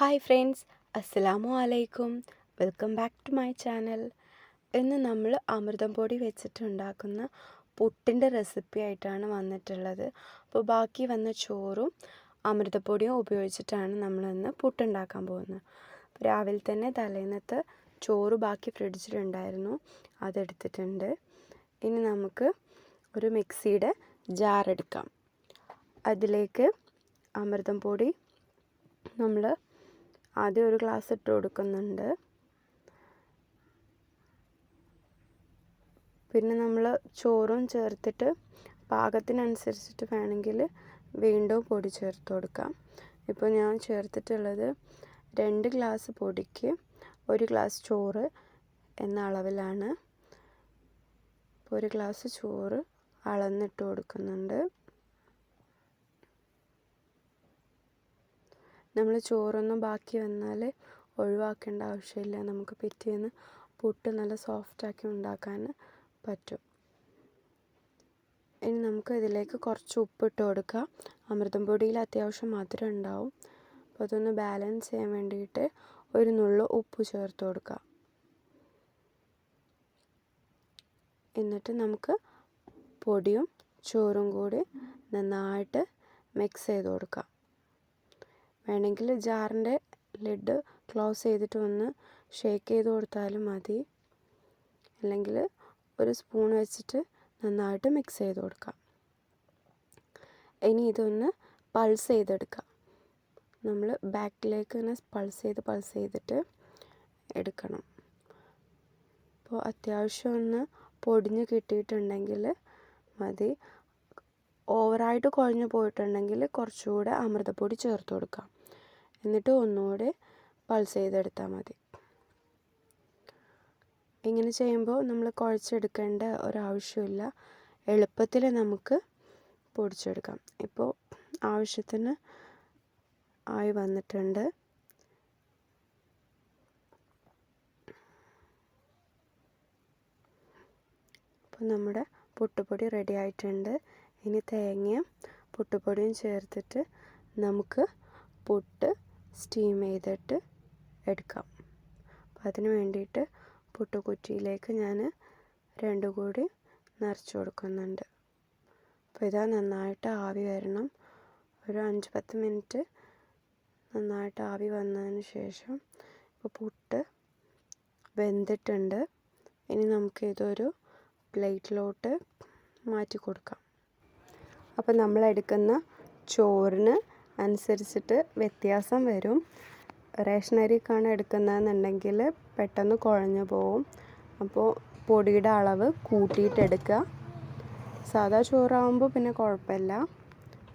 Hi friends അസ്സലാമു അലൈക്കും. Welcome back to my channel. ഇന്ന് നമ്മൾ അമൃതം പൊടി വെച്ചിട്ടുണ്ടാക്കുന്ന പുട്ടിന്റെ റെസിപ്പി ആയിട്ടാണ് വന്നിട്ടുള്ളത്. അപ്പോൾ ബാക്കി വന്ന ചോറും അമൃതപ്പൊടിയും ഉപയോഗിച്ചിട്ടാണ് നമ്മളിന്ന് പുട്ടുണ്ടാക്കാൻ പോകുന്നത്. രാവിലെ തന്നെ തലേന്നത്തെ ചോറ് ബാക്കി ഫ്രിഡ്ജിലുണ്ടായിരുന്നു. അതെടുത്തിട്ടുണ്ട്. ഇനി നമുക്ക് ഒരു മിക്സിയുടെ ജാർ എടുക്കാം അതിലേക്ക് അമൃതം പൊടി നമ്മൾ ആദ്യം ഒരു ഗ്ലാസ് ഇട്ട് കൊടുക്കുന്നുണ്ട്. പിന്നെ നമ്മൾ ചോറും ചേർത്തിട്ട് പാകത്തിനനുസരിച്ചിട്ട് വേണമെങ്കിൽ വീണ്ടും പൊടി ചേർത്ത് കൊടുക്കാം. ഇപ്പോൾ ഞാൻ ചേർത്തിട്ടുള്ളത് രണ്ട് ഗ്ലാസ് പൊടിക്ക് ഒരു ഗ്ലാസ് ചോറ് എന്ന അളവിലാണ്. ഒരു ഗ്ലാസ് ചോറ് അളന്നിട്ട് കൊടുക്കുന്നുണ്ട്. നമ്മൾ ചോറൊന്നും ബാക്കി വന്നാൽ ഒഴിവാക്കേണ്ട ആവശ്യമില്ല. നമുക്ക് പിറ്റേന്ന് പുട്ട് നല്ല സോഫ്റ്റാക്കി ഉണ്ടാക്കാൻ പറ്റും. ഇനി നമുക്ക് ഇതിലേക്ക് കുറച്ച് ഉപ്പിട്ട് കൊടുക്കാം. അമൃതം പൊടിയിൽ അത്യാവശ്യം മധുരം ഉണ്ടാവും. അപ്പോൾ അതൊന്ന് ബാലൻസ് ചെയ്യാൻ വേണ്ടിയിട്ട് ഒരു നുള്ളു ഉപ്പ് ചേർത്ത് കൊടുക്കുക എന്നിട്ട് നമുക്ക് പൊടിയും ചോറും കൂടി നന്നായിട്ട് മിക്സ് ചെയ്ത് കൊടുക്കാം. വേണമെങ്കിൽ ജാറിന്റെ ലിഡ് ക്ലോസ് ചെയ്തിട്ട് ഒന്ന് ഷേക്ക് ചെയ്ത് കൊടുത്താലും മതി. അല്ലെങ്കിൽ ഒരു സ്പൂൺ വെച്ചിട്ട് നന്നായിട്ട് മിക്സ് ചെയ്ത് കൊടുക്കാം. ഇനി ഇതൊന്ന് പൾസ് ചെയ്തെടുക്കാം. നമ്മൾ ബാക്കിലേക്ക് തന്നെ പൾസ് ചെയ്ത് പൾസ് ചെയ്തിട്ട് എടുക്കണം. അപ്പോൾ അത്യാവശ്യം ഒന്ന് പൊടിഞ്ഞ് കിട്ടിയിട്ടുണ്ടെങ്കിൽ മതി. ഓവറായിട്ട് കുഴഞ്ഞു പോയിട്ടുണ്ടെങ്കിൽ കുറച്ചുകൂടെ അമൃതപ്പൊടി ചേർത്ത് കൊടുക്കാം. എന്നിട്ട് ഒന്നുകൂടെ പൾസ് ചെയ്തെടുത്താൽ മതി. ഇങ്ങനെ ചെയ്യുമ്പോൾ നമ്മൾ കുഴച്ചെടുക്കേണ്ട ഒരാവശ്യമില്ല. എളുപ്പത്തിൽ നമുക്ക് പൊടിച്ചെടുക്കാം. ഇപ്പോൾ ആവശ്യത്തിന് ആയി വന്നിട്ടുണ്ട്. അപ്പോൾ നമ്മുടെ പുട്ടുപൊടി റെഡി ആയിട്ടുണ്ട്. ഇനി തേങ്ങയും പുട്ടുപൊടിയും ചേർത്തിട്ട് നമുക്ക് പുട്ട് സ്റ്റീം ചെയ്തിട്ട് എടുക്കാം. അപ്പം അതിന് വേണ്ടിയിട്ട് പുട്ടുകുറ്റിയിലേക്ക് ഞാൻ രണ്ടു കൂടി നിറച്ച് കൊടുക്കുന്നുണ്ട്. അപ്പോൾ ഇതാ നന്നായിട്ട് ആവി വരണം. ഒരു അഞ്ച് പത്ത് മിനിറ്റ് നന്നായിട്ട് ആവി വന്നതിന് ശേഷം ഇപ്പോൾ പുട്ട് വെന്തിട്ടുണ്ട്. ഇനി നമുക്ക് ഇതൊരു പ്ലേറ്റിലോട്ട് മാറ്റി കൊടുക്കാം. അപ്പോൾ നമ്മൾ എടുക്കുന്ന ചോറിന് അനുസരിച്ചിട്ട് വ്യത്യാസം വരും. റേഷൻ അരിക്കാണ് എടുക്കുന്നതെന്നുണ്ടെങ്കിൽ പെട്ടെന്ന് കുഴഞ്ഞു പോവും. അപ്പോൾ പൊടിയുടെ അളവ് കൂട്ടിയിട്ടെടുക്കുക സാധാ ചോറാകുമ്പോൾ പിന്നെ കുഴപ്പമില്ല.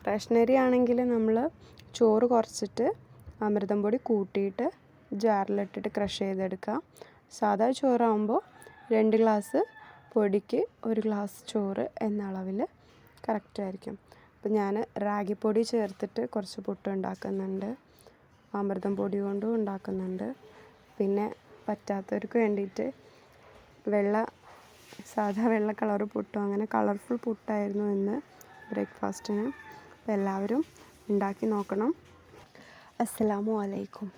റേഷൻ അരി ആണെങ്കിൽ നമ്മൾ ചോറ് കുറച്ചിട്ട് അമൃതം പൊടി കൂട്ടിയിട്ട് ജാറിലിട്ടിട്ട് ക്രഷ് ചെയ്തെടുക്കുക. സാധാ ചോറാകുമ്പോൾ രണ്ട് ഗ്ലാസ് പൊടിക്ക് ഒരു ഗ്ലാസ് ചോറ് എന്ന അളവിൽ കറക്റ്റായിരിക്കും. അപ്പം ഞാൻ റാഗിപ്പൊടി ചേർത്തിട്ട് കുറച്ച് പുട്ട് ഉണ്ടാക്കുന്നുണ്ട്. അമൃതം പൊടി കൊണ്ടും ഉണ്ടാക്കുന്നുണ്ട്. പിന്നെ പറ്റാത്തവർക്ക് വേണ്ടിയിട്ട് വെള്ള സാധാ വെള്ള കളർ പുട്ടും അങ്ങനെ കളർഫുൾ പുട്ടായിരുന്നു ഇന്ന് ബ്രേക്ക്ഫാസ്റ്റിന്. അപ്പോൾ എല്ലാവരും ഉണ്ടാക്കി നോക്കണം. അസ്സലാമു അലൈക്കും.